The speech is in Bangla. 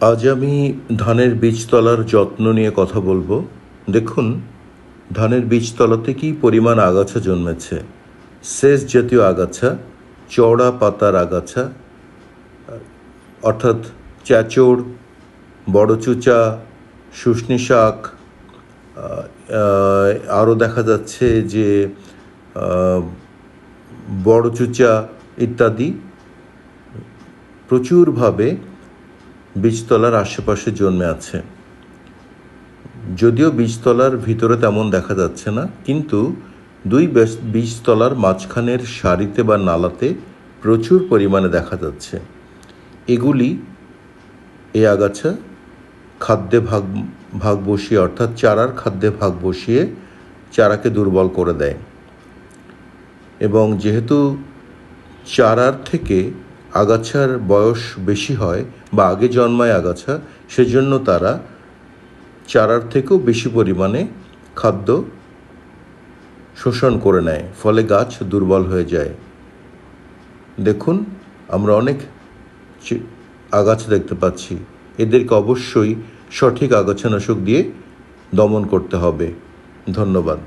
আজ আমি ধানের বীজতলার যত্ন নিয়ে কথা বলব। দেখুন, ধানের বীজতলাতে কি পরিমাণ আগাছা জন্মেছে। সেচ জাতীয় আগাছা, চওড়া পাতার আগাছা, অর্থাৎ চ্যাচড় বড় চুচা শুষ্নি শাক আরও দেখা যাচ্ছে যে বড় চুচা ইত্যাদি প্রচুরভাবে বীজতলার আশেপাশে জন্মে আছে। যদিও বীজতলার ভিতরে তেমন দেখা যাচ্ছে না, কিন্তু দুই বীজতলার মাঝখানের সারিতে বা নালাতে প্রচুর পরিমাণে দেখা যাচ্ছে। এগুলি এ আগাছা খাদ্যে ভাগ ভাগ বসিয়ে, অর্থাৎ চারার খাদ্যে ভাগ বসিয়ে চারাকে দুর্বল করে দেয়। এবং যেহেতু চারার থেকে আগাছার বয়স বেশি হয় বা আগে জন্মায় আগাছা, সেজন্য তারা চারার থেকেও বেশি পরিমাণে খাদ্য শোষণ করে নেয়, ফলে গাছ দুর্বল হয়ে যায়। দেখুন, আমরা অনেক আগাছা দেখতে পাচ্ছি। এদেরকে অবশ্যই সঠিক আগাছানাশক দিয়ে দমন করতে হবে। ধন্যবাদ।